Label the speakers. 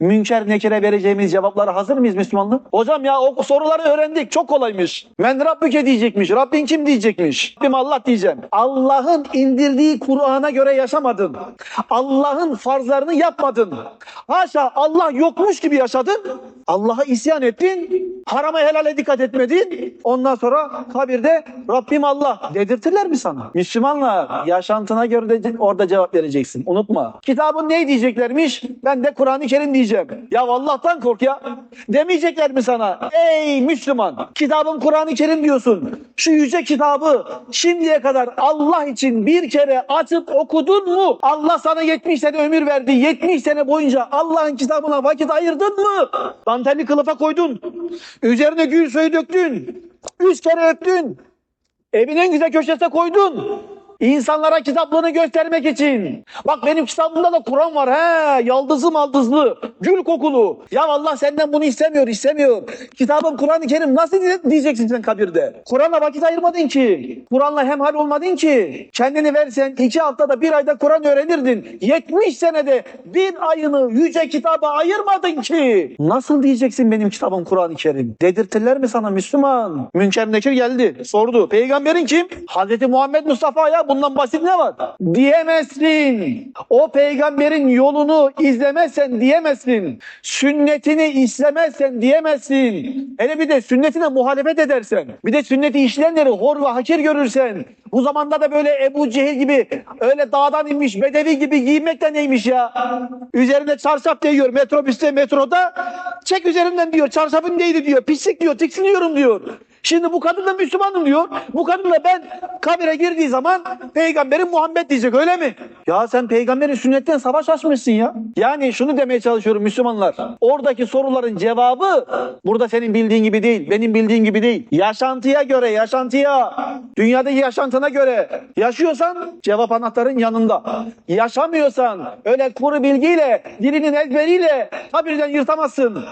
Speaker 1: Münker nekire vereceğimiz cevaplara hazır mıyız Müslümanlık? Hocam ya o soruları öğrendik. Çok kolaymış. Men Rabbüke diyecekmiş. Rabbin kim diyecekmiş? Rabbim Allah diyeceğim. Allah'ın indirdiği Kur'an'a göre yaşamadın. Allah'ın farzlarını yapmadın. Haşa Allah yokmuş gibi yaşadın. Allah'a isyan ettin. Harama helale dikkat etmedin. Ondan sonra kabirde Rabbim Allah dedirtirler mi sana? Müslümanlar yaşantına göre de orada cevap vereceksin. Unutma. Kitabın ne diyeceklermiş? Ben de Kur'an-ı Kerim diyeceğim. Ya Allah'tan kork ya. Demeyecekler mi sana? Ey Müslüman kitabın Kur'an-ı Kerim diyorsun. Şu yüce kitabı şimdiye kadar Allah için bir kere açıp okudun mu? Allah sana 70 sene ömür verdi. 70 sene boyunca Allah'ın kitabına vakit ayırdın mı? Dantelli kılıfa koydun. Üzerine gül suyu döktün. Üç kere öptün. Evin en güzel köşesine koydun. İnsanlara kitaplığını göstermek için. Bak benim kitabımda da Kur'an var. He, yaldızlı maldızlı, gül kokulu. Ya Allah senden bunu istemiyor, istemiyor. Kitabım Kur'an-ı Kerim nasıl diye- diyeceksin sen kabirde? Kur'an'la vakit ayırmadın ki. Kur'an'la hemhal olmadın ki. Kendini versen iki haftada bir ayda Kur'an öğrenirdin. 70 senede bir ayını yüce kitaba ayırmadın ki. Nasıl diyeceksin benim kitabım Kur'an-ı Kerim? Dedirtirler mi sana Müslüman? Münker Nekir geldi, sordu. Peygamberin kim? Hazreti Muhammed Mustafa ya bundan basit ne var? Diyemezsin. O peygamberin yolunu izlemezsen diyemezsin. Sünnetini istemezsen diyemezsin. Hele bir de sünnetine muhalefet edersen. Bir de sünneti işleyenleri hor ve hakir görürsen. Bu zamanda da böyle Ebu Cehil gibi öyle dağdan inmiş bedevi gibi giyinmek de neymiş ya? Üzerine çarşaf değiyor metrobüste metroda. Çek üzerinden diyor çarşafın değdi diyor. Pislik diyor tiksiniyorum diyor. Şimdi bu kadın da Müslümanım diyor. Bu kadınla ben kabire girdiği zaman peygamberin Muhammed diyecek öyle mi? Ya sen peygamberin sünnetten savaş açmışsın ya. Yani şunu demeye çalışıyorum Müslümanlar. Oradaki soruların cevabı burada senin bildiğin gibi değil. Benim bildiğim gibi değil. Yaşantıya göre yaşantıya. Dünyadaki yaşantına göre yaşıyorsan cevap anahtarın yanında. Yaşamıyorsan öyle kuru bilgiyle dilinin ezberiyle kabirden yırtamazsın.